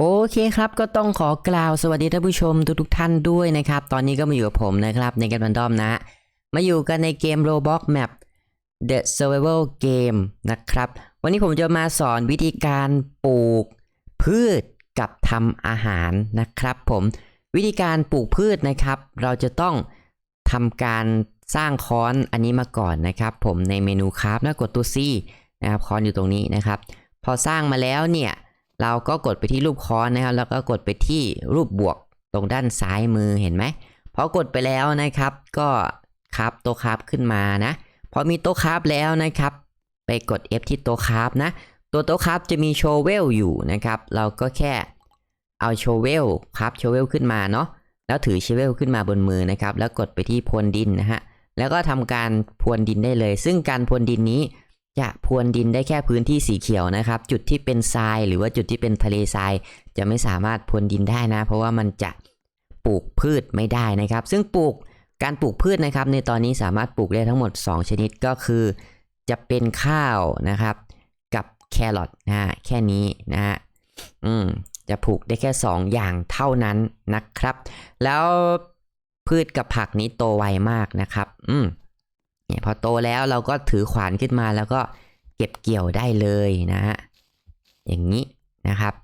โอเคครับก็ต้องขอกล่าวสวัสดีท่านผู้ชมทุกๆท่านด้วยนะครับ ตอนนี้ก็มาอยู่กับผมนะครับในกันบันดอมนะ มาอยู่กันในเกม Roblox Map The Survival Game นะครับ วันนี้ผมจะมาสอนวิธีการปลูกพืชกับทำอาหารนะครับผมวิธีการปลูกพืชนะครับ เราจะต้องทำการสร้างค้อนอันนี้มาก่อนนะครับ ผมในเมนูคราฟนะกดตัว C นะครับค้อนอยู่ตรงนี้นะครับ พอสร้างมาแล้วเนี่ย เราก็กดไปที่รูปค้อนนะครับ แล้วก็กดไปที่รูปบวกตรงด้านซ้ายมือเห็นไหมพอกดไปแล้วนะครับ ก็ครับโตครับขึ้นมานะ พอมีโตครับแล้วนะครับ ไปกด F ที่โตครับนะ ตัวโตครับจะมีโชเวลอยู่นะครับ เราก็แค่เอาโชเวลครับโชเวลขึ้นมาเนาะแล้วถือโชเวลขึ้นมาบนมือนะครับ แล้วกดไปที่พรวนดินนะฮะแล้วก็ทำการพรวนดินได้เลย ซึ่งการพรวนดินนี้ จะพรวนดินได้แค่พื้นที่สีเขียวนะครับ จุดที่เป็นทรายหรือว่าจุดที่เป็นทะเลทราย จะไม่สามารถพรวนดินได้นะ เพราะว่ามันจะปลูกพืชไม่ได้นะครับ ซึ่งปลูกการปลูกพืชนะครับ ในตอนนี้สามารถปลูกได้ทั้งหมด 2 ชนิดก็คือ จะเป็นข้าวนะครับ กับแครอทนะฮะแค่นี้นะฮะอืมจะปลูกได้แค่ 2 อย่างเท่านั้นนะครับ แล้วพืชกับผักนี้โตไวมากนะครับ อืม เนี่ยพอโตแล้วเราก็ถือขวานขึ้นมาแล้วก็เก็บเกี่ยวได้เลยนะฮะอย่างนี้นะครับ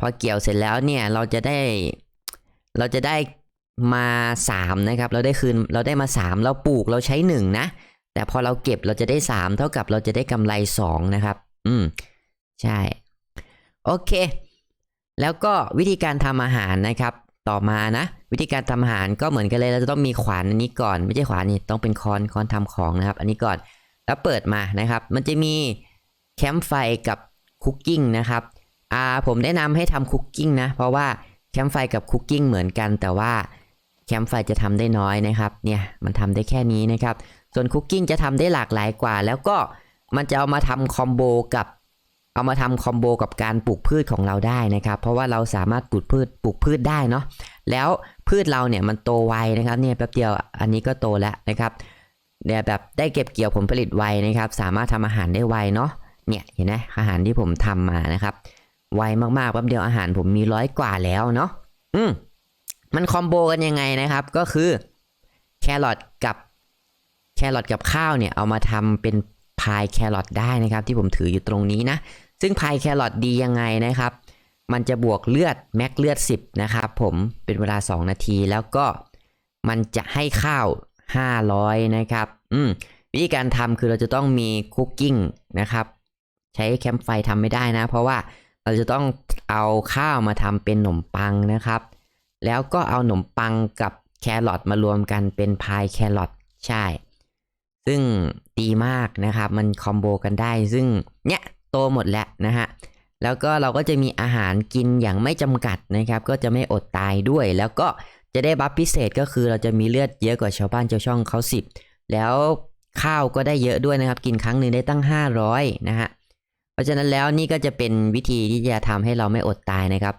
พอเกี่ยวเสร็จแล้วเนี่ยเราจะได้เราจะได้มา3นะครับเราได้คืนเราได้มา 3 เราปลูกเราใช้ 1 นะ แต่พอเราเก็บเราจะได้ 3 เท่ากับเราจะได้กำไร 2 นะครับ อืม ใช่ โอเค แล้วก็วิธีการทำอาหารนะครับ ต่อมานะ วิธีการทำอาหารก็เหมือนกันเลยเราจะต้องมีขวานอันนี้ก่อน ไม่ใช่ขวานนี่ต้องเป็นคอนคอนทำของนะครับ อันนี้ก่อนแล้วเปิดมานะครับ มันจะมีแคมป์ไฟกับคุกกิ้งนะครับอ่าผมแนะนำให้ทำคุกกิ้งนะ เพราะว่าแคมป์ไฟกับคุกกิ้งเหมือนกัน แต่ว่าแคมป์ไฟจะทำได้น้อยนะครับ เนี่ยมันทำได้แค่นี้นะครับ ส่วนคุกกิ้งจะทำได้หลากหลายกว่า แล้วก็มันจะเอามาทำคอมโบกับ เอามาทำคอมโบกับการปลูกพืชของเราได้นะครับ เพราะว่าเราสามารถปลูกพืชปลูกพืชได้เนาะแล้วพืชเราเนี่ยมันโตไวนะครับเนี่ยแป๊บเดียวอันนี้ก็โตแล้วนะครับเนี่ยแบบได้เก็บเกี่ยวผลผลิตไวนะครับ สามารถทำอาหารได้ไวเนาะเนี่ยเห็นไหมอาหารที่ผมทำมานะครับไวมากๆแป๊บเดียวอาหารผมมีร้อยกว่าแล้วเนาะอืมมันคอมโบกันยังไงนะครับ ก็คือแครอทกับแครอทกับข้าวเนี่ยเอามาทำเป็นพายแครอทได้นะครับ ที่ผมถืออยู่ตรงนี้นะ ซึ่งพายแครอทดียังไงนะครับ มันจะบวกเลือดแม็กเลือด 10 นะครับผมเป็นเวลา 2 นาทีแล้วก็มันจะให้ข้าว 500 นะครับอืมวิธีการทำคือเราจะต้องมีคุกกิ้งนะครับ ใช้แคมป์ไฟทำไม่ได้นะ เพราะว่าเราจะต้องเอาข้าวมาทำเป็นขนมปังนะครับ แล้วก็เอาขนมปังกับแครอทมารวมกันเป็นพายแครอทใช่ ซึ่งดีมากนะครับ มันคอมโบกันได้ ซึ่งเนี่ย โตหมดแล้วนะฮะแล้วก็เราก็จะมีอาหารกินอย่างไม่จำกัดนะครับ ก็จะไม่อดตายด้วย แล้วก็จะได้บัฟพิเศษก็คือเราจะมีเลือดเยอะกว่าชาวบ้านชาวช่องเขาสิบแล้วข้าวก็ได้เยอะด้วยนะครับ กินครั้งหนึ่งได้ตั้ง 500นะฮะเพราะฉะนั้นแล้วนี่ก็จะเป็นวิธีที่จะทำให้เราไม่อดตายนะครับ